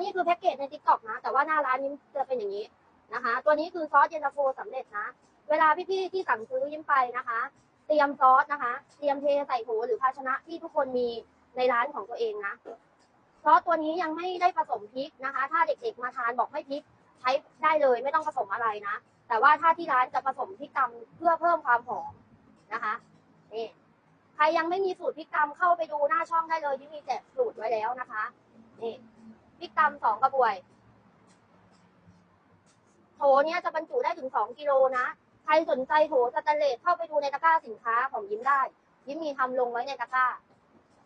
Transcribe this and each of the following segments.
นี้คือแพ็กเกจในทิกตอกนะ แต่ว่าหน้าร้านยิ้จะเป็นอย่างนี้นะคะ ตัวนี้คือซอสเย็นตาโฟสำเร็จนะ เวลาพี่ๆที่สั่งซื้อยิ้มไปนะคะ เตรียมซอสนะคะ เตรียมเทใส่โถหรือภาชนะที่ทุกคนมีในร้านของตัวเองนะซอสตัวนี้ยังไม่ได้ผสมพริกนะคะ ถ้าเด็กๆมาทานบอกไม่พริกใช้ได้เลยไม่ต้องผสมอะไรนะ แต่ว่าถ้าที่ร้านจะผสมพริกตำเพื่อเพิ่มความหอมนะคะนี่ใครยังไม่มีสูตรพริกตำเข้าไปดูหน้าช่องได้เลยที่มีแจกสูตรไว้แล้วนะคะนี่ พิกตำสองกระบวยโถเนี้ยจะบรรจุได้ถึงสองกิโลนะ ใครสนใจโถสแตนเลสเข้าไปดูในตะกร้าสินค้าของยิ้มได้ ยิ้มมีทำลงไว้ในตะกร้า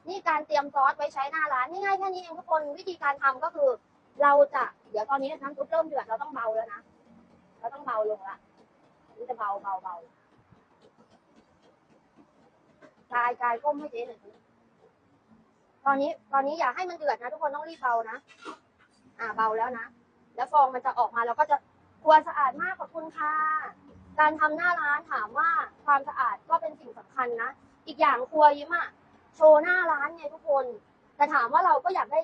นี่การเตรียมซอสไว้ใช้หน้าร้านง่ายแค่นี้เองทุกคนวิธีการทำก็คือ เราจะเดี๋ยวตอนนี้น้ำซุปเริ่มเดือดเราต้องเบาแล้วนะเราต้องเบาลงละนี่จะเบาเบาเบากายกายก้มให้เจ๊หน่อย ตอนนี้ตอนนี้อย่าให้มันเดือดนะ ทุกคนต้องรีบเบานะ อ่าเบาแล้วนะ แล้วฟองมันจะออกมาเราก็จะครัวสะอาดมากขอบคุณค่ะ การทำหน้าร้านถามว่าความสะอาดก็เป็นสิ่งสำคัญนะ อีกอย่างครัวยิ้มอะโชว์หน้าร้านไงทุกคน แต่ถามว่าเราก็อยากได้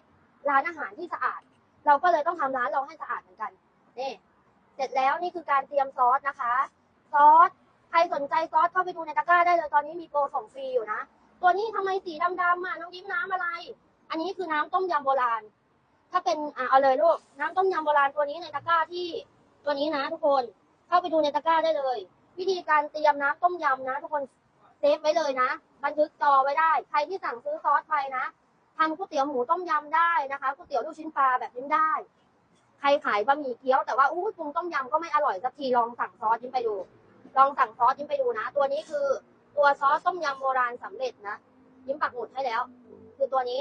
ร้านอาหารที่สะอาด เราก็เลยต้องทำร้านเราให้สะอาดเหมือนกันนี่เสร็จแล้วนี่คือการเตรียมซอสนะคะ ซอสใครสนใจซอสเข้าไปดูในตะกร้าได้เลยตอนนี้มีโปรส่งฟรีอยู่นะ ตัวนี้ทำไมสีดำๆอะน้องยิ้มน้ำอะไร อันนี้คือน้ำต้มยำโบราณ ถ้าเป็นอะเอาเลยลูกน้ำต้มยำโบราณตัวนี้ในตะกร้าที่ตัวนี้นะทุกคน เข้าไปดูในตะกร้าได้เลย วิธีการเตรียมน้ำต้มยำนะ ทุกคนเซฟไว้เลยนะ บันทึกจอไว้ได้ ใครที่สั่งซื้อซอสไปนะทำก๋วยเตี๋ยวหมูต้มยำได้นะคะก๋วยเตี๋ยวลูกชิ้นปลาแบบนี้ได้ ใครขายบะหมี่เกี๊ยวแต่ว่าอู้ปรุงต้มยำก็ไม่อร่อยสักทีลองสั่งซอสยิ้มไปดู ลองสั่งซอสยิ้มไปดูนะ ตัวนี้คือ ตัวซอสต้มยำโบราณสำเร็จนะยิ้มปักหมุดให้แล้ว คือตัวนี้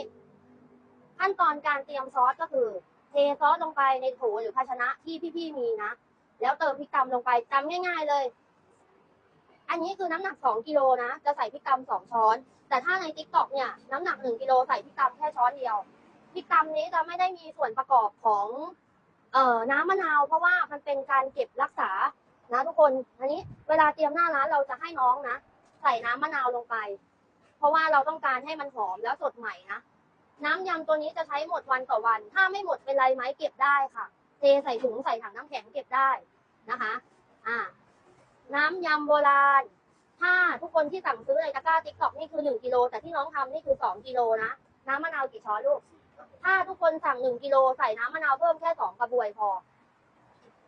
ขั้นตอนการเตรียมซอสก็คือ เทซอสลงไปในโถหรือภาชนะที่พี่ๆมีนะแล้วเติมพริกตำลงไปจำง่ายๆเลย อันนี้คือน้ำหนักสองกิโลนะจะใส่พริกตำสองช้อน แต่ถ้าในติ๊กต็อกเนี่ยน้ำหนักหนึ่งกิโลใส่พริกตำแค่ช้อนเดียวพริกตำนี้จะไม่ได้มีส่วนประกอบของเอ่อน้ำมะนาวเพราะว่ามันเป็นการเก็บรักษานะทุกคน อันนี้เวลาเตรียมหน้าร้านเราจะให้น้องนะ ใส่น้ำมะนาวลงไป เพราะว่าเราต้องการให้มันหอมแล้วสดใหม่นะ น้ำยำตัวนี้จะใช้หมดวันต่อวัน ถ้าไม่หมดเป็นไรไหมเก็บได้ค่ะ เทใส่ถุงใส่ถังน้ำแข็งเก็บได้นะคะ อ่า น้ำยำโบราณ ถ้าทุกคนที่สั่งซื้อในตะกร้าติ๊กต็อกนี่คือหนึ่งกิโลแต่ที่น้องทำนี่คือสองกิโลนะ น้ำมะนาวกี่ช้อนลูก ถ้าทุกคนสั่งหนึ่งกิโลใส่น้ำมะนาวเพิ่มแค่สองกระบวยพอ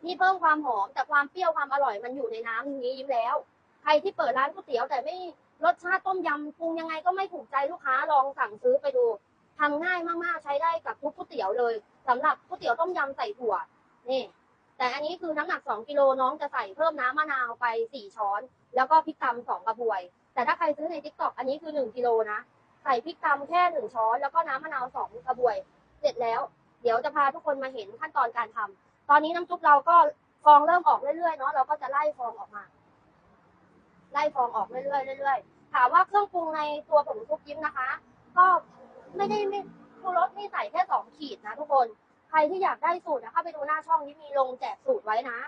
นี่เพิ่มความหอมแต่ความเปรี้ยวความอร่อยมันอยู่ในน้ำนี้ยิ้มแล้ว ใครที่เปิดร้านก๋วยเตี๋ยวแต่ไม่รสชาติต้มยำปรุงยังไงก็ไม่ถูกใจลูกค้าลองสั่งซื้อไปดูทำง่ายมากๆ ใช้ได้กับทุกก๋วยเตี๋ยวเลยสำหรับก๋วยเตี๋ยวต้มยำใส่ถั่วนี่แต่อันนี้คือน้ำหนัก 2 กิโลน้องจะใส่เพิ่มน้ำมะนาวไป 4 ช้อน แล้วก็พริกตำสองกระบวย แต่ถ้าใครซื้อในทิกตอกอันนี้คือ 1 กิโลนะ ใส่พริกตำแค่ 1 ช้อน แล้วก็น้ำมะนาว2กระบวย เสร็จแล้ว เดี๋ยวจะพาทุกคนมาเห็นขั้นตอนการทำตอนนี้น้ำซุปเราก็ฟองเริ่มออกเรื่อยๆเนาะเราก็จะไล่ฟองออกมา ไล่ฟองออกเรื่อยๆเรื่อยๆถามว่าเครื่องปรุงในตัวผงซุปยิ้มนะคะ ก็ไม่ได้ไม่ชูรสนี่ใส่แค่สองขีดนะทุกคน ใครที่อยากได้สูตรนะเข้าไปดูหน้าช่องนี้มีลงแจกสูตรไว้นะ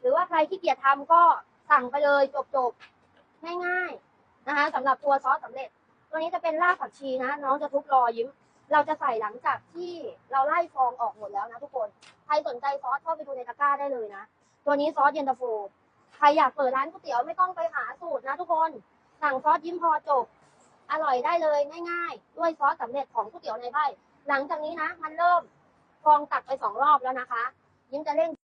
หรือว่าใครที่เกียจทำก็สั่งไปเลยจบๆง่ายๆนะคะสำหรับตัวซอสสำเร็จ ตัวนี้จะเป็นรากผักชีนะ น้องจะทุบรอยิ้ม เราจะใส่หลังจากที่เราไล่ฟองออกหมดแล้วนะทุกคน ใครสนใจซอสเข้าไปดูในตะกร้าได้เลยนะ ตัวนี้ซอสเย็นตาโฟ ใครอยากเปิดร้านก๋วยเตี๋ยวไม่ต้องไปหาสูตรนะทุกคน สั่งซอสยิ้มพอจบ อร่อยได้เลยง่ายๆ ด้วยซอสสำเร็จของก๋วยเตี๋ยวในใบหลังจากนี้นะ มันเริ่มฟองตักไปสองรอบแล้วนะคะ ยิ้มจะเร่ง